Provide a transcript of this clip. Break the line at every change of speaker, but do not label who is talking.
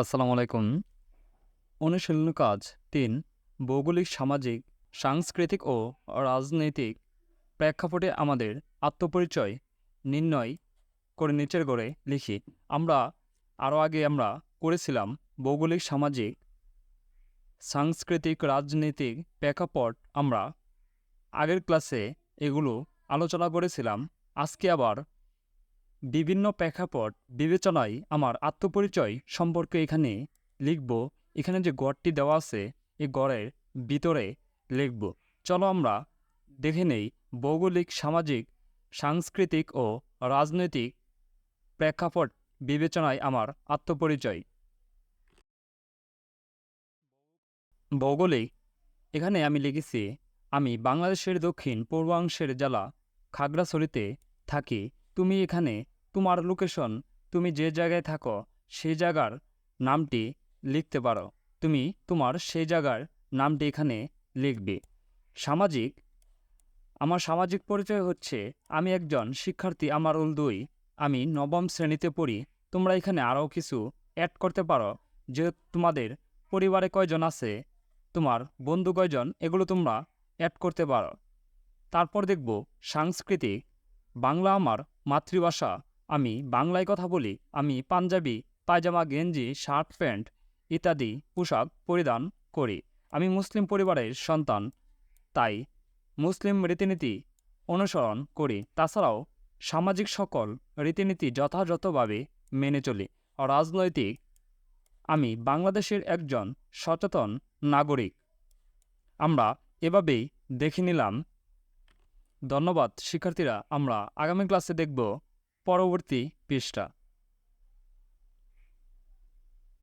আসসালামু আলাইকুম। অনুশীলন কাজ তিন, ভৌগোলিক, সামাজিক, সাংস্কৃতিক ও রাজনৈতিক প্রেক্ষাপটে আমাদের আত্মপরিচয় নির্ণয় করে নিচের গড়ে লিখি। আমরা, আরও আগে আমরা করেছিলাম ভৌগোলিক, সামাজিক, সাংস্কৃতিক, রাজনৈতিক প্রেক্ষাপট। আমরা আগের ক্লাসে এগুলো আলোচনা করেছিলাম। আজকে আবার বিভিন্ন প্রেক্ষাপট বিবেচনায় আমার আত্মপরিচয় সম্পর্কে এখানে লিখব। এখানে যে গড়টি দেওয়া আছে, এই গড়ের ভিতরে লিখব। চলো আমরা দেখে নেই ভৌগোলিক, সামাজিক, সাংস্কৃতিক ও রাজনৈতিক প্রেক্ষাপট বিবেচনায় আমার আত্মপরিচয়। ভৌগোলিক, এখানে আমি লিখেছি, আমি বাংলাদেশের দক্ষিণ পূর্বাংশের জেলা খাগড়াছড়িতে থাকি। তুমি এখানে, তোমার লোকেশন তুমি যে জায়গায় থাকো, সেই জায়গার নামটি লিখতে পারো। তুমি তোমার সেই জায়গার নামটি এখানে লিখবে। সামাজিক, আমার সামাজিক পরিচয় হচ্ছে, আমি একজন শিক্ষার্থী, আমার উল দুই, আমি নবম শ্রেণীতে পড়ি। তোমরা এখানে আরও কিছু অ্যাড করতে পারো, যে তোমাদের পরিবারে কয়জন আছে, তোমার বন্ধু কয়জন, এগুলো তোমরা অ্যাড করতে পারো। তারপর দেখব সাংস্কৃতিক বাংলা আমার মাতৃভাষা। আমি বাংলায় কথা বলি, আমি পাঞ্জাবি, পায়জামা, গেঞ্জি, শার্ট, প্যান্ট ইত্যাদি পোশাক পরিধান করি। আমি মুসলিম পরিবারের সন্তান, তাই মুসলিম রীতিনীতি অনুসরণ করি। তাছাড়াও সামাজিক সকল রীতিনীতি যথাযথভাবে মেনে চলি। রাজনৈতিক, আমি বাংলাদেশের একজন সচেতন নাগরিক। আমরা এভাবেই দেখে নিলাম ধন্যবাদ শিক্ষার্থীরা আমরা আগামী ক্লাসে দেখব পরবর্তী পৃষ্ঠা।